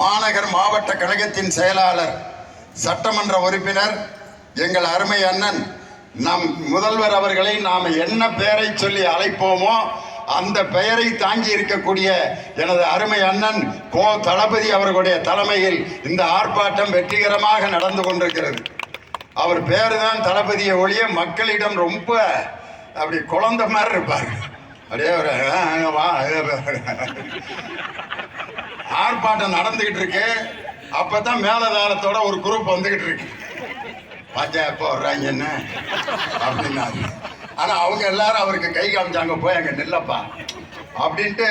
மாநகர் மாவட்ட கழகத்தின் செயலாளர் சட்டமன்ற உறுப்பினர் எங்கள் அருமை அண்ணன் நம் முதல்வர் அவர்களை நாம் என்ன பெயரை சொல்லி அழைப்போமோ அந்த பெயரை தாங்கி இருக்கக்கூடிய எனது அருமை அண்ணன் கோ தளபதி அவர்களுடைய தலைமையில் இந்த ஆர்ப்பாட்டம் வெற்றிகரமாக நடந்து கொண்டிருக்கிறது. அவர் பேரு தான் தளபதியை ஒழிய மக்களிடம் ரொம்ப அப்படி குழந்தை மாதிரி இருப்பார். அப்படியே ஒரு வா. ஆர்ப்பாட்டம் நடந்துகிட்டு இருக்கு. அப்பதான் மேலதாளத்தோட ஒரு குரூப் வந்துகிட்டு இருக்கு. பாத்தியா எப்போ வர்றாங்க என்ன? அப்படின்னாரு. ஆனா அவங்க எல்லாரும் அவருக்கு கை காமிச்சாங்க போய் அங்க நில்லப்பா. அப்படின்ட்டு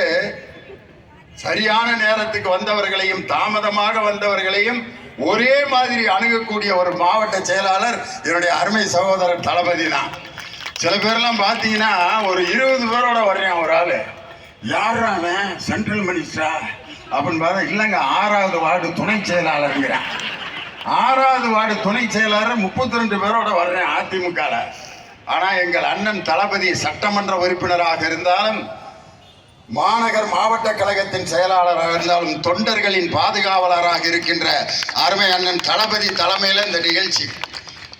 சரியான நேரத்துக்கு வந்தவர்களையும் தாமதமாக வந்தவர்களையும் ஒரே மாதிரி அணுகக்கூடிய ஒரு மாவட்ட செயலாளர் என்னுடைய அருமை சகோதரர் தளபதி தான். சில பேர்லாம் பார்த்தீங்கன்னா ஒரு இருபது பேரோட வர்றேன் ஒரு ஆள். யார் அவன்? சென்ட்ரல் மினிஸ்டரா அப்படின்னு பார்த்தா இல்லைங்க ஆறாவது வார்டு துணை செயலாளருங்கிறேன் ஆறாவது வார்டு துணை செயலாளர் முப்பத்தி ரெண்டு பேரோட வர்றேன் அதிமுகல. ஆனால் எங்கள் அண்ணன் தளபதி சட்டமன்ற உறுப்பினராக இருந்தாலும் மாநகர் மாவட்ட கழகத்தின் செயலாளராக இருந்தாலும் தொண்டர்களின் பாதுகாவலராக இருக்கின்ற அருமை அண்ணன் தளபதி தலைமையில் இந்த நிகழ்ச்சி.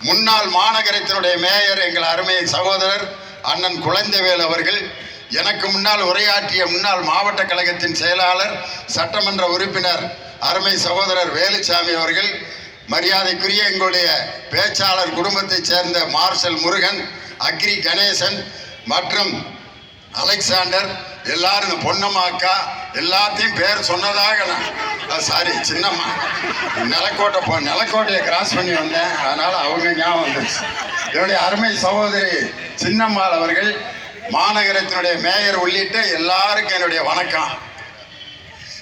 முன்னாள் மாநகரத்தினுடைய மேயர் எங்கள் அருமை சகோதரர் அண்ணன் குழந்தைவேல் அவர்கள் எனக்கு முன்னால் உரையாற்றிய முன்னாள் மாவட்ட கழகத்தின் செயலாளர் சட்டமன்ற உறுப்பினர் அருமை சகோதரர் வேலுச்சாமி அவர்கள் மரியாதைக்குரிய எங்களுடைய பேச்சாளர் குடும்பத்தைச் சேர்ந்த மார்ஷல் முருகன் அக்ரி கணேசன் மற்றும் அலெக்சாண்டர் எல்லாரும் இந்த அக்கா எல்லாத்தையும் பேர் சொன்னதாக நான் சாரி சின்னம்மா. நிலக்கோட்டை போ நிலக்கோட்டையை கிராஸ் பண்ணி வந்தேன். அதனால் அவங்க ஞாபகம் வந்துருச்சு. என்னுடைய அருமை சகோதரி சின்னம்மாள் அவர்கள் மாநகரத்தினுடைய மேயர் உள்ளிட்ட எல்லாருக்கும் என்னுடைய வணக்கம்.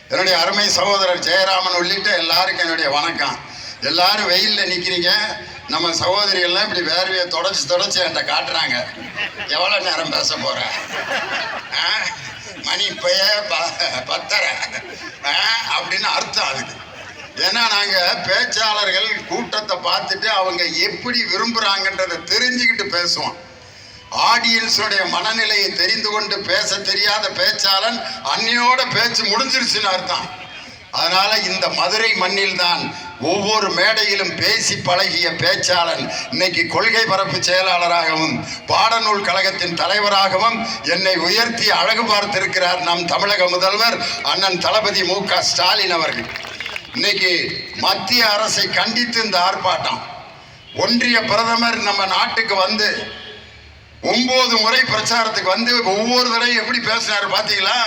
என்னுடைய அருமை சகோதரர் ஜெயராமன் உள்ளிட்ட எல்லாருக்கும் என்னுடைய வணக்கம். எல்லாரும் வெயிலில் நிற்கிறீங்க நம்ம சகோதரிகள்லாம் இப்படி வேர்வையை தொடச்சி தொடச்சி என்கிட்ட காட்டுறாங்க. எவ்வளோ நேரம் பேச போகிறேன் ஆ? மணி இப்பயே ப- பத்தரை. ஆ? அப்படின்னு அர்த்தம் அதுக்கு. ஏன்னா நாங்கள் பேச்சாளர்கள் கூட்டத்தை பார்த்துட்டு அவங்க எப்படி விரும்புகிறாங்கன்றதை தெரிஞ்சுக்கிட்டு பேசுவோம். ஆடியன்ஸுடைய மனநிலையை தெரிந்து கொண்டு பேச தெரியாத பேச்சாளன் அன்னையோட பேச்சு முடிஞ்சிருச்சுன்னு அர்த்தம். அதனால இந்த மதுரை மண்ணில் தான் ஒவ்வொரு மேடையிலும் பேசி பழகிய பேச்சாளன் இன்னைக்கு கொள்கை பரப்பு செயலாளராகவும் பாடநூல் கழகத்தின் தலைவராகவும் என்னை உயர்த்தி அழகு பார்த்திருக்கிறார் நம் தமிழக முதல்வர் அண்ணன் தளபதி மு க ஸ்டாலின் அவர்கள். இன்னைக்கு மத்திய அரசை கண்டித்து இந்த ஆர்ப்பாட்டம். ஒன்றிய பிரதமர் நம்ம நாட்டுக்கு வந்து ஒன்பது முறை பிரச்சாரத்துக்கு வந்து ஒவ்வொரு தடவை எப்படி பேசினாரு பாத்தீங்களா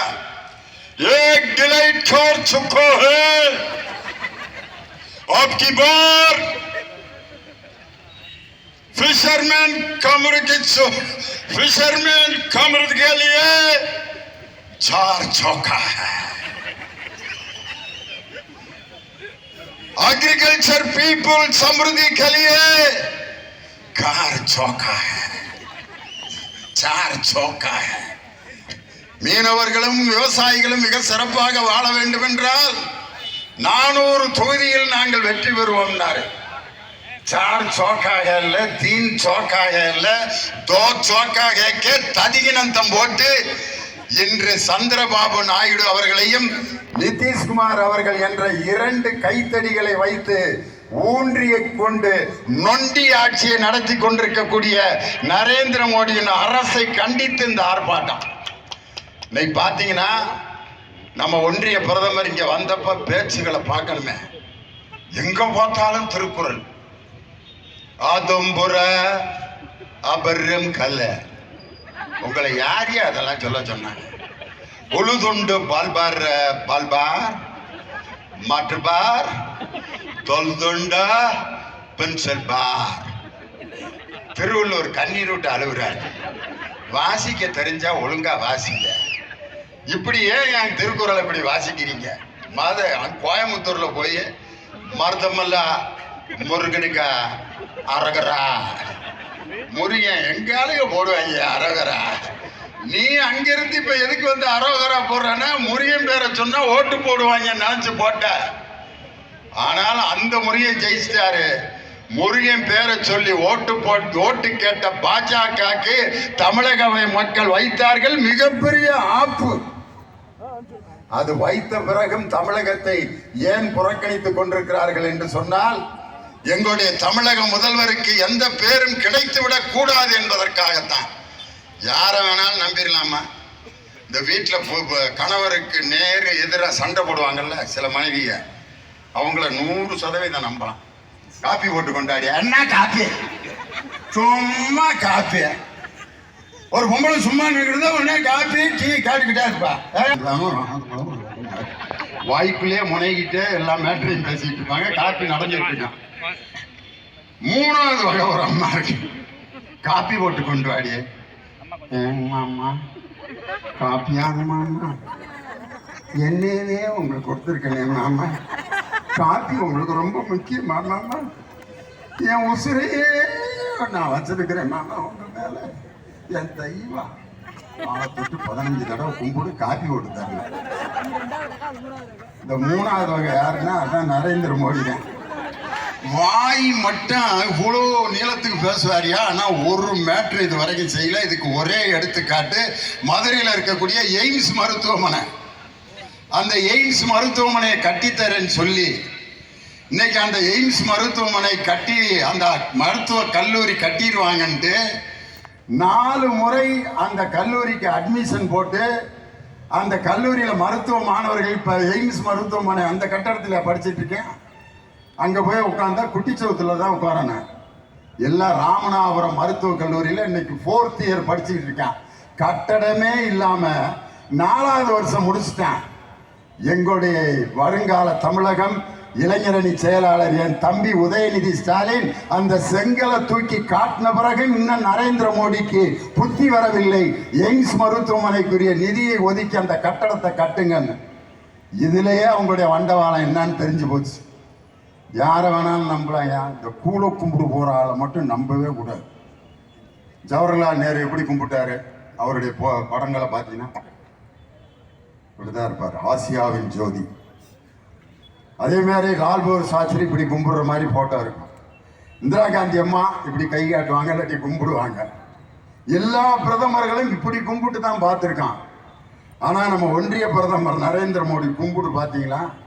एक डिलाइट छोड़ चुको है अब की बार फिशरमैन कमर के फिशरमैन कमर के लिए चार चौका है एग्रीकल्चर पीपल समृद्धि के लिए कार चौका है சார் சோக்காக. மீனவர்களும் விவசாயிகளும் மிக சிறப்பாக வாழ வேண்டும் என்றால் நானூறு தொகுதியில் நாங்கள் வெற்றி பெறுவோம்னாரு. சார் சோக்காக இல்லை தீன் சோக்காக இல்லை தோ சோக்காக ததிகினந்தம் போட்டு இன்று சந்திரபாபு நாயுடு அவர்களையும் நிதிஷ்குமார் அவர்கள் என்ற இரண்டு கைத்தடிகளை வைத்து ஊன்றியை கொண்டு நொண்டி ஆட்சியை நடத்தி கொண்டிருக்கக்கூடிய நரேந்திர மோடியின் அரசை கண்டித்து இந்த ஆர்ப்பாட்டம். இன்னைக்கு பார்த்தீங்கன்னா நம்ம ஒன்றிய பிரதமர் இங்கே வந்தப்ப பேச்சுகளை பார்க்கணுமே. எங்க பார்த்தாலும் திருக்குறள். ஆதம்புர அபர்யம் கல்ல. உங்களை யார் அதெல்லாம் சொல்ல சொன்னாங்க? பொழுதுண்டு பால்பார் பால்பார் மாற்றுபார் தொல்துண்டா பென்சல் பார் திருவள்ளூர் கண்ணீர் விட்டு அழுகுறாரு. வாசிக்க தெரிஞ்சா ஒழுங்கா வாசிங்க. இப்படி ஏன் என் திருக்குறளை இப்படி வாசிக்கிறீங்க? மத கோயம்புத்தூர்ல போய் மருதமல்லா முருகனுக்கா அரகரா முருகன் எங்காலையும் போடுவாங்க அரோகரா. நீ அங்கிருந்து இப்ப எதுக்கு வந்து அரோகரா போடுறன்னா முருகன் பேரை சொன்னா ஓட்டு போடுவாங்க நினைச்சு போட்ட. ஆனால் அந்த முருகன் ஜெயிச்சிட்டாரு. முருகன் பேரை சொல்லி ஓட்டு போட்டு ஓட்டு கேட்ட பாஜகக்கு தமிழக மக்கள் வைத்தார்கள் மிகப்பெரிய ஆப்பு. அது வைத்த பிறகும் தமிழகத்தை ஏன் புறக்கணித்துக் கொண்டிருக்கிறார்கள் என்று சொன்னால் எங்களுடைய தமிழக முதல்வருக்கு எந்த பேரும் கிடைத்துவிடக் கூடாது என்பதற்காகத்தான். யாரை வேணாலும் நம்பிடலாமா இந்த வீட்டில் கணவருக்கு நேரு எதிராக சண்டை போடுவாங்கல்ல சில மனைவிய. அவங்கள நூறு சதவீதம் நம்பலாம். காப்பி போட்டு கொண்டாடி என்ன காப்பி? சும்மா காப்பி. ஒரு பொம்பளை சும்மா நிற்கிறது உடனே காப்பி டீ காட்டிக்கிட்டே இருப்பா. வாய்க்குள்ளேயே முனைகிட்டே எல்லா மேட்டரையும் பேசிட்டு இருப்பாங்க. காப்பி நடந்துட்டு இருக்கான் மூணாவது வகை ஒரு அம்மா இருக்கு. காப்பி போட்டு கொண்டு வாடி. அம்மா காப்பியா மாமா? என்னையவே உங்களுக்கு கொடுத்துருக்கேன் மாமா. காப்பி உங்களுக்கு ரொம்ப முக்கியம் மாமா. என் உசுரையே நான் வச்சிருக்கிறேன் மாமா உங்க மேல. என் தெய்வம் அவனை தொட்டு பதினஞ்சு தடவை கும்பிடு காப்பி போட்டு தரல இந்த மூணாவது வகை யாருன்னா அதான் நரேந்திர மோடி தான் வாய் மட்டும் இவ்வளோ நீளத்துக்கு பேசுவாரியா? ஆனால் ஒரு மேட்ரு இது வரைக்கும் செய்யல. இதுக்கு ஒரே எடுத்துக்காட்டு மதுரையில் இருக்கக்கூடிய எய்ம்ஸ் மருத்துவமனை. அந்த எய்ம்ஸ் மருத்துவமனையை கட்டித்தரேன்னு சொல்லி இன்னைக்கு அந்த எய்ம்ஸ் மருத்துவமனை கட்டி அந்த மருத்துவ கல்லூரி கட்டிடுவாங்கன்ட்டு நாலு முறை அந்த கல்லூரிக்கு அட்மிஷன் போட்டு அந்த கல்லூரியில் மருத்துவ மாணவர்கள் இப்போ எய்ம்ஸ் மருத்துவமனை அந்த கட்டடத்தில் படிச்சுட்டு இருக்கேன். அங்கே போய் உட்காந்தா குட்டிச்சவத்தில் தான் உட்காரனேன் எல்லாம் ராமநாதபுரம் மருத்துவக் கல்லூரியில் இன்னைக்கு ஃபோர்த் இயர் படிச்சுக்கிட்டு இருக்கேன். கட்டடமே இல்லாமல் நாலாவது வருஷம் முடிச்சிட்டேன். எங்களுடைய வருங்கால தமிழகம் இளைஞரணி செயலாளர் என் தம்பி உதயநிதி ஸ்டாலின் அந்த செங்கலை தூக்கி காட்டின பிறகு இன்னும் நரேந்திர மோடிக்கு புத்தி வரவில்லை. எய்ம்ஸ் மருத்துவமனைக்குரிய நிதியை ஒதுக்கி அந்த கட்டடத்தை கட்டுங்கன்னு. இதுலேயே அவங்களுடைய வண்டவாளம் என்னன்னு தெரிஞ்சு போச்சு. யாரை வேணாலும் நம்பலாம் ஏன் இந்த கூலை கும்பிட்டு போகிற ஆளை மட்டும் நம்பவே கூடாது. ஜவஹர்லால் நேரு எப்படி கும்பிட்டாரு? அவருடைய பொ- படங்களை பார்த்தீங்கன்னா இப்படிதான் இருப்பார். ஆசியாவின் ஜோதி. அதே மாதிரி லால்பூர் சாஸ்திரி இப்படி கும்பிடுற மாதிரி போட்டோ இருக்கும். இந்திரா காந்தி அம்மா இப்படி கை காட்டுவாங்க இல்லாட்டி கும்பிடுவாங்க. எல்லா பிரதமர்களும் இப்படி கும்பிட்டு தான் பார்த்துருக்கான். ஆனால் நம்ம ஒன்றிய பிரதமர் நரேந்திர மோடி கும்பிடு பார்த்தீங்களா?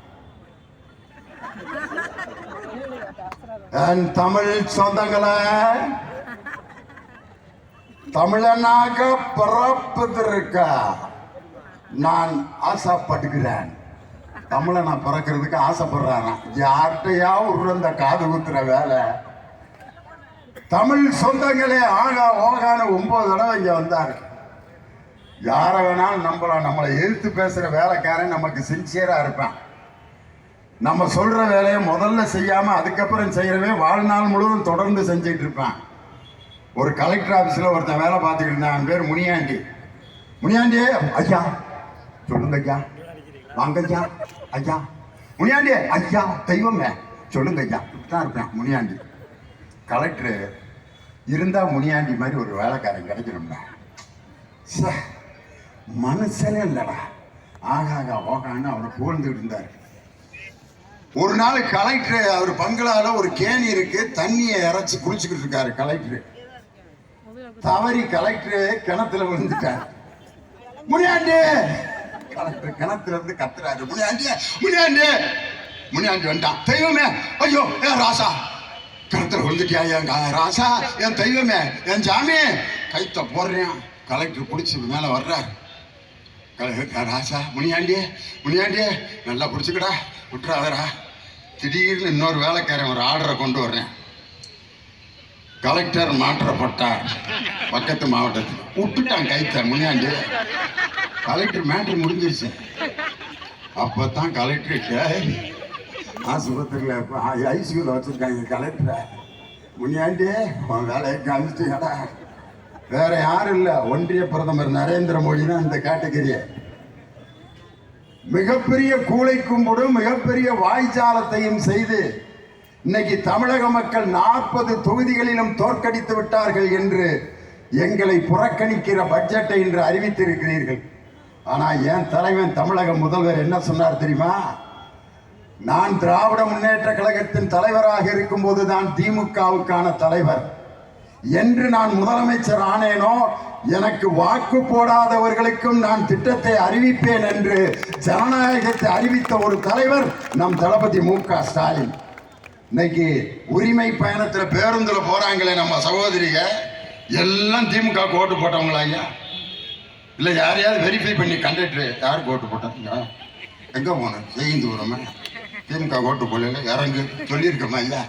என் தமிழ் சொந்தங்களே தமிழனாக பிறப்பதற்க நான் ஆசைப்படுகிறேன் தமிழை நான் பிறக்கிறதுக்கு ஆசைப்படுறேன். யார்கிட்டயா உருந்த காது குத்துற வேலை? தமிழ் சொந்தங்களே ஆகா ஓகான ஒன்பது தடவை இங்க வந்தாரு. யாரை வேணாலும் நம்பலாம். நம்மளை எதிர்த்து பேசுற வேலைக்காரன் நமக்கு சின்சியரா இருப்பான். நம்ம சொல்கிற வேலையை முதல்ல செய்யாமல் அதுக்கப்புறம் செய்கிறவன் வாழ்நாள் முழுவதும் தொடர்ந்து செஞ்சுட்டு இருப்பான். ஒரு கலெக்டர் ஆஃபீஸில் ஒருத்தன் வேலை பார்த்துக்கிட்டு இருந்தான். பேர் முனியாண்டி. முனியாண்டி ஐயா சொல்லுங்க ஐயா. வாங்க ஐயா. ஐயா. முனியாண்டி ஐயா தெய்வமே. சொல்லுங்க ஐயா. இப்படிதான் இருப்பேன் முனியாண்டி. கலெக்டரு இருந்தால் முனியாண்டி மாதிரி ஒரு வேலைக்காரன் கிடைக்கணும்டா. ச்சே, மனுஷனே ஆகா ஆகா ஓகான்னு அவரை புகழ்ந்துட்டு இருந்தார். ஒரு நாள் கலெக்டர் அவர் பங்களால ஒரு கேணி இருக்கு தண்ணியை இறைச்சி குளிச்சுக்கிட்டு இருக்காரு கலெக்டர் தவறி கலெக்டர் கிணத்துல விழுந்துட்டார். முனியாண்டு! கலெக்டர் கிணத்துல இருந்து கத்துறாரு. முனியாண்டு முனியாண்டு! முனியாண்டி வந்துட்டான் தெய்வமே ஐயோ ஏ ராசா! கிணத்துல விழுந்துட்டியா என் ராசா? என் தெய்வமே என் ஜாமி! கைத்த போடுறேன். கலெக்டர் பிடிச்சி மேல வர்றாரு. ராசா முனியாண்டியே முனியாண்டியே நல்லா பிடிச்சிக்கடா விட்டுறாதடா திடீர்னு இன்னொரு வேலைக்காரன் ஒரு ஆர்டரை கொண்டு வர்றேன். கலெக்டர் மாற்றப்பட்டார். பக்கத்து மாவட்டத்தில். விட்டுட்டான் கைத்த முனியாண்டி. கலெக்டர் மேட்ரு முடிஞ்சிருச்சு. அப்போ தான் கலெக்டர் ஆஸ்பத்திரியில் ஐசியூவில் வச்சுருக்காங்க கலெக்டரை. முனியாண்டி உன் வேலையை காமிச்சிட்டீங்கடா வேற யாரும் இல்லை. ஒன்றிய பிரதமர் நரேந்திர மோடி தான் இந்த கேட்டகரியை. மிகப்பெரிய கூலை கும்பிடும் மிகப்பெரிய வாய்ச்சாலத்தையும் செய்து இன்னைக்கு தமிழக மக்கள் நாற்பது தொகுதிகளிலும் தோற்கடித்து விட்டார்கள் என்று எங்களை புறக்கணிக்கிற பட்ஜெட்டை இன்று அறிவித்திருக்கிறீர்கள். ஆனா என் தலைவன் தமிழக முதல்வர் என்ன சொன்னார் தெரியுமா? நான் திராவிட முன்னேற்ற கழகத்தின் தலைவராக இருக்கும்போது தான் திமுகவுக்கான தலைவர். என்று நான் முதலமைச்சர் ஆனேனோ எனக்கு வாக்கு போடாதவர்களுக்கும் நான் திட்டத்தை அறிவிப்பேன் என்று ஜனநாயகத்தை அறிவித்த ஒரு தலைவர் நம் தளபதி மு க ஸ்டாலின். இன்னைக்கு உரிமை பயணத்தில் பேருந்தில் போறாங்களே நம்ம சகோதரிக எல்லாம் திமுக ஓட்டு போட்டவங்களா ஐயா? இல்லை யாரையாவது வெரிஃபை பண்ணி கண்டக்டர் யாருக்கு ஓட்டு போட்டாங்க எங்க போனேன் விடுறோமே திமுக ஓட்டு போடல இறங்கு சொல்லியிருக்கோமா ஐயா?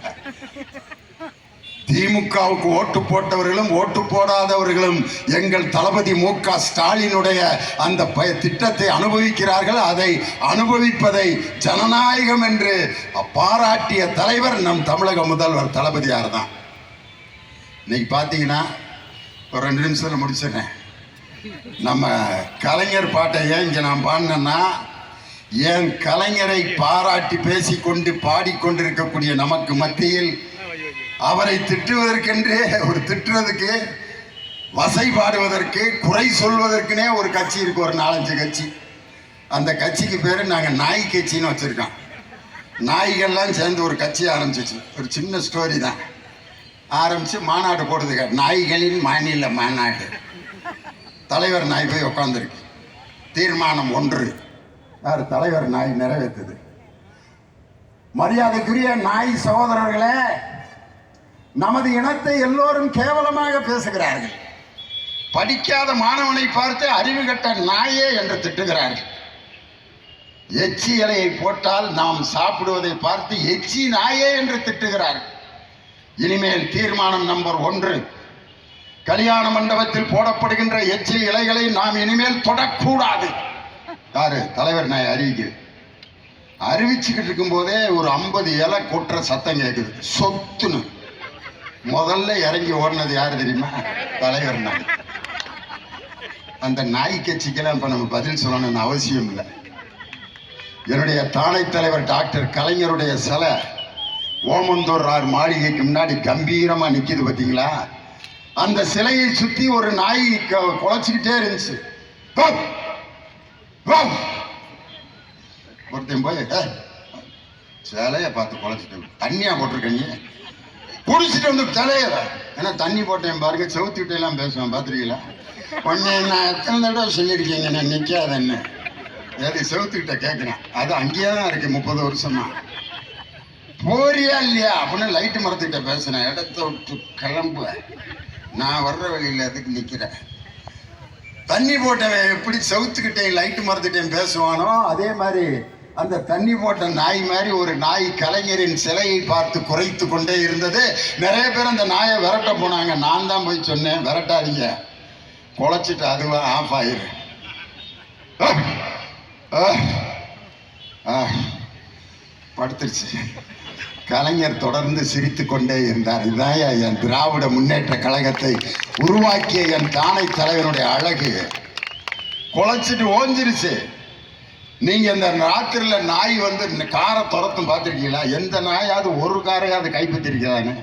திமுகவுக்கு ஓட்டு போட்டவர்களும் ஓட்டு போடாதவர்களும் எங்கள் தளபதி மு க ஸ்டாலினுடைய அந்த ப- திட்டத்தை அனுபவிக்கிறார்கள். அதை அனுபவிப்பதை ஜனநாயகம் என்று பாராட்டிய தலைவர் நம் தமிழக முதல்வர் தளபதியார் தான். இன்னைக்கு பார்த்தீங்கன்னா ஒரு ரெண்டு நிமிஷத்தில் முடிச்சிடுறேன். நம்ம கலைஞர் பாட்டை ஏன் இங்கே நான் பாடினேன்னா என் கலைஞரை பாராட்டி பேசிக்கொண்டு பாடிக்கொண்டிருக்கக்கூடிய நமக்கு மத்தியில் அவரை திட்டுவதற்கென்றே ஒரு திட்டுறதுக்கு வசை பாடுவதற்கு குறை சொல்வதற்குனே ஒரு கட்சி இருக்குது ஒரு நாலஞ்சு கட்சி. அந்த கட்சிக்கு பேர் நாங்கள் நாய் கட்சின்னு வச்சுருக்கோம். நாய்கள்லாம் சேர்ந்து ஒரு கட்சி ஆரம்பிச்சிச்சு. ஒரு சின்ன ஸ்டோரி தான். ஆரம்பித்து மாநாடு போடுதுங்க நாய்களின் மாநில மாநாடு. தலைவர் நாய் போய் உட்காந்துருக்கு தீர்மானம் ஒன்று. யார் தலைவர் நாய் நிறைவேற்றுது மரியாதைக்குரிய நாய் சகோதரர்களே நமது இனத்தை எல்லோரும் கேவலமாக பேசுகிறார்கள். படிக்காத மாணவனை பார்த்து அறிவு கட்ட நாயே என்று திட்டுகிறார்கள். எச்சி இலையை போட்டால் நாம் சாப்பிடுவதை பார்த்து எச்சி நாயே என்று திட்டுகிறார்கள். இனிமேல் தீர்மானம் நம்பர் ஒன்று. கல்யாண மண்டபத்தில் போடப்படுகின்ற எச்சி இலைகளை நாம் இனிமேல் தொடக்கூடாது. யாரு? தலைவர் நான் அறிவிக்கிறேன் அறிவிச்சுக்கிட்டு இருக்கும்போதே ஒரு ஐம்பது இலை கொட்டுற சத்தம் கேட்குது சொத்துன்னு. முதல்ல இறங்கி ஓடினது யாரு தெரியுமா? தலைவர் நாய் அந்த நாய் கட்சிக்கெல்லாம் இப்ப நம்ம பதில் சொல்லணும்னு அவசியம் இல்லை. என்னுடைய தானை தலைவர் டாக்டர் கலைஞருடைய சிலை ஓமந்தூர் ஆறு மாளிகைக்கு முன்னாடி கம்பீரமா நிக்குது பாத்தீங்களா? அந்த சிலையை சுத்தி ஒரு நாய் க- இருந்துச்சு. "வவ்! ஒருத்தன் போய் சிலையை பார்த்து குலைச்சிட்டு தண்ணியா போட்டிருக்கீங்க குடிச்சிட்டு வந்து தலையில ஏன்னா தண்ணி போட்டேன் பாருங்க செவுத்திட்டு எல்லாம் பேசுவேன் பார்த்துருக்கீங்களா? உன்னை நான் எத்தனை தடவை சொல்லியிருக்கீங்க நான் நிற்காதன்னு ஏது செவுத்துக்கிட்ட கேட்குறேன் அது அங்கேயே தான் இருக்கு முப்பது வருஷமா. போறியா இல்லையா? அப்படின்னு லைட்டு மரத்துக்கிட்ட பேசுனேன் இடத்த விட்டு கிளம்பு நான் வர்ற வழியில் அதுக்கு நிற்கிறேன் தண்ணி போட்டவன் எப்படி செவுத்துக்கிட்டே லைட்டு மரத்துக்கிட்டே பேசுவானோ அதே மாதிரி அந்த தண்ணி போட்ட நாய் மாதிரி ஒரு நாய் கலைஞரின் சிலையை பார்த்து குறைத்து கொண்டே இருந்தது. நிறைய பேர் அந்த நாயை விரட்ட போனாங்க. நான் தான் போய் சொன்னேன் விரட்டாதீங்க. குலைச்சிட்டு அதுவா ஆஃப் ஆயிரு. படுத்துருச்சு. கலைஞர் தொடர்ந்து சிரித்து கொண்டே இருந்தார். இதுதான் என் திராவிட முன்னேற்ற கழகத்தை உருவாக்கிய என் தானை தலைவனுடைய அழகு. குலைச்சிட்டு ஓஞ்சிருச்சு. நீங்க இந்த ராத்திரில நாய் வந்து இந்த காரை துரத்தும் பார்த்துருக்கீங்களா? எந்த நாயாவது ஒரு காரையாவது கைப்பற்றிருக்கிறானே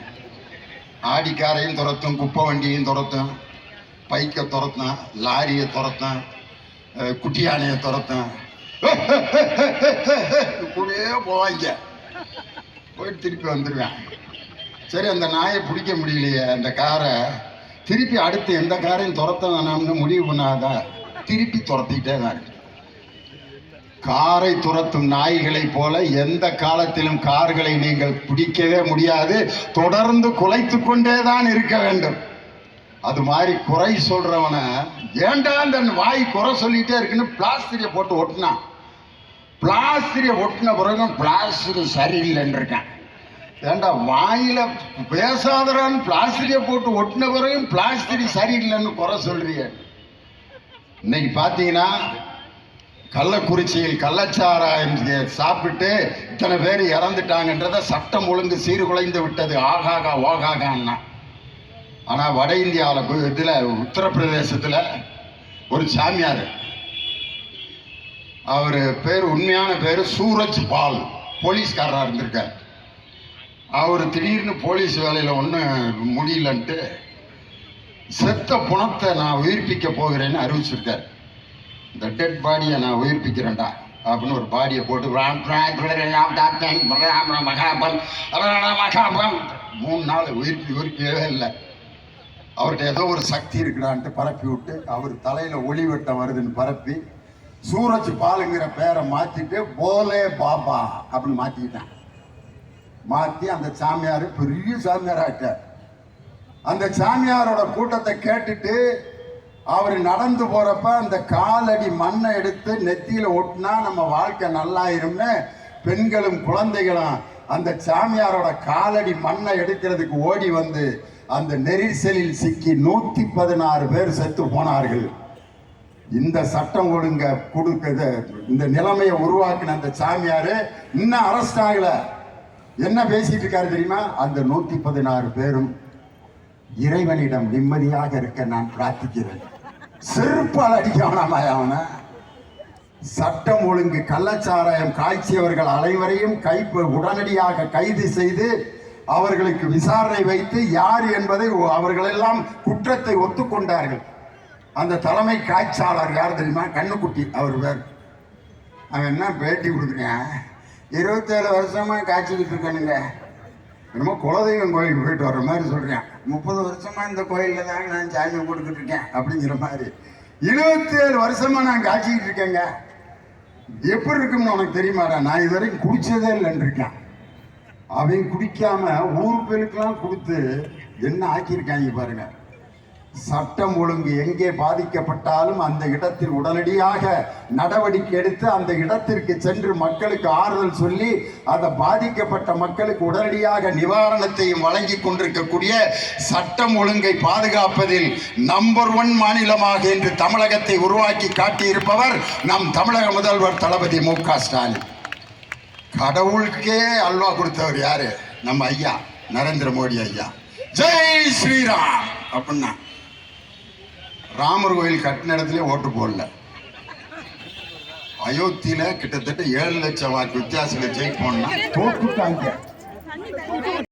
ஆடி காரையும் துரத்தும் குப்பை வண்டியும் துரத்தும் பைக்கை துரத்தும் லாரியை துரத்தும் குட்டியானையை குட்டி யானையை துரத்தும் கூடயே போவாங்க. போயிட்டு திருப்பி வந்துடுவேன் சரி அந்த நாயை பிடிக்க முடியலையே அந்த காரை. திருப்பி அடுத்து எந்த காரையும் துரத்த வேணாம்னு முடிவு பண்ணாதா? திருப்பி துரத்திக்கிட்டே தான் இருக்கு. காரை துரத்தும் நாய்களைப் போல எந்த காலத்திலும் கார்களை நீங்கள் பிடிக்கவே முடியாது. தொடர்ந்து குலைத்து கொண்டே தான் இருக்க வேண்டும். அது மாதிரி குறை சொல்றவனை ஏன்டா அந்த வாய் குறை சொல்லிட்டே இருக்குன்னு பிளாஸ்டரிய போட்டு ஒட்டினான். பிளாஸ்டரிய ஒட்டின பிறகும் பிளாஸ்டர் சரியில்லைன்னு இருக்கேன் ஏன்டா வாயில பேசாதரான்னு பிளாஸ்டரிய போட்டு ஒட்டின பிறகும் பிளாஸ்டரி சரியில்லைன்னு குறை சொல்றிய. இன்னைக்கு பார்த்தீங்கன்னா கள்ளக்குறிச்சியில் கள்ளச்சாராயம் சாப்பிட்டு இத்தனை பேர் இறந்துட்டாங்கன்றத சட்டம் ஒழுங்கு சீர்குலைந்து விட்டது. ஆகாகா ஓகாகான்னா ஆனால் வட இந்தியாவில் இதில் உத்தரப்பிரதேசத்தில் ஒரு சாமியார். அவர் பேர் உண்மையான பேர் சூரஜ் பால். போலீஸ்காரராக இருந்திருக்கார். அவர் திடீர்னு போலீஸ் வேலையில் ஒன்றும் முடியலன்ட்டு செத்த புணத்தை நான் உயிர்ப்பிக்க போகிறேன்னு அறிவிச்சிருக்கார். இந்த டெட் பாடியை நான் உயிர்ப்பிக்கிறேன்டா அப்படின்னு ஒரு பாடியை போட்டு ராம் ராம் ராம் மகாபம் மகாபம் மூணு நாள் உயிர்ப்பி உயிர்ப்பியவே இல்லை அவர்கிட்ட ஏதோ ஒரு சக்தி இருக்கிறான்ட்டு பரப்பி விட்டு அவர் தலையில் ஒளி வெட்டம் வருதுன்னு பரப்பி சூரஜ் பாலுங்கிற பேரை மாற்றிட்டு போலே பாபா அப்படின்னு மாற்றிக்கிட்டான் மாற்றி அந்த சாமியார் பெரிய சாமியார் ஆகிட்டார் அந்த சாமியாரோட கூட்டத்தை கேட்டுட்டு அவர் நடந்து போறப்ப அந்த காலடி மண்ணை எடுத்து நெத்தியில ஒட்டினா நம்ம வாழ்க்கை நல்லாயிரும்னு பெண்களும் குழந்தைகளும் அந்த சாமியாரோட காலடி மண்ணை எடுக்கிறதுக்கு ஓடி வந்து அந்த நெரிசலில் சிக்கி நூத்தி பதினாறு பேர் செத்து போனார்கள். இந்த சட்டம் ஒழுங்க கொடுக்குது இந்த நிலைமையை உருவாக்கின அந்த சாமியாரு இன்னும் அரெஸ்ட் ஆகல. என்ன பேசிட்டு இருக்காரு தெரியுமா? அந்த நூத்தி பதினாறு பேரும் இறைவனிடம் நிம்மதியாக இருக்க நான் பிரார்த்திக்கிறேன். செருப்பால் அடிக்கவனாமா அவனை. சட்டம் ஒழுங்கு கள்ளச்சாராயம் காய்ச்சியவர்கள் அனைவரையும் கை உடனடியாக கைது செய்து அவர்களுக்கு விசாரணை வைத்து யார் என்பதை அவர்களெல்லாம் குற்றத்தை ஒத்துக்கொண்டார்கள். அந்த தலைமை காய்ச்சாளர் யார் தெரியுமா? கண்ணுக்குட்டி அவர் பேர். அவன் என்ன பேட்டி கொடுக்குறேன் இருபத்தேழு வருஷமா காய்ச்சிக்கிட்டு இருக்கானுங்க. என்னமோ குலதெய்வம் கோயிலுக்கு போயிட்டு வர்ற மாதிரி சொல்கிறேன் முப்பது வருஷமாக இந்த கோயிலில் தாங்க நான் சாமி கொடுத்துட்டு இருக்கேன் அப்படிங்கிற மாதிரி. இருபத்தேழு வருஷமாக நான் காய்ச்சிக்கிட்டு இருக்கேங்க. எப்படி இருக்கும்னு உனக்கு தெரியுமாடா? நான் இது வரைக்கும் குடிச்சதே இல்லைன்னு இருக்கேன். அவன் குடிக்காம ஊர் பேருக்கெல்லாம் கொடுத்து என்ன ஆக்கியிருக்காங்க பாருங்கள் சட்டம் ஒழுங்கு எங்கே பாதிக்கப்பட்டாலும் அந்த இடத்தில் உடனடியாக நடவடிக்கை எடுத்து அந்த இடத்திற்கு சென்று மக்களுக்கு ஆறுதல் சொல்லி அந்த பாதிக்கப்பட்ட மக்களுக்கு உடனடியாக நிவாரணத்தையும் வழங்கி கொண்டிருக்கக்கூடிய சட்டம் ஒழுங்கை பாதுகாப்பதில் நம்பர் ஒன் மாநிலமாக இன்று தமிழகத்தை உருவாக்கி காட்டியிருப்பவர் நம் தமிழக முதல்வர் தளபதி மு க ஸ்டாலின். கடவுளுக்கே அல்வா கொடுத்தவர் யாரு? நம்ம ஐயா நரேந்திர மோடி ஐயா. ஜெய் ஸ்ரீராம்! அப்படின்னா. ராமர் கோயில் கட்டின இடத்துல ஓட்டு போடல. அயோத்தியில கிட்டத்தட்ட ஏழு லட்சம் வாக்கு வித்தியாசத்தில் ஜெயிப்போம்னா தோற்றுட்டாங்க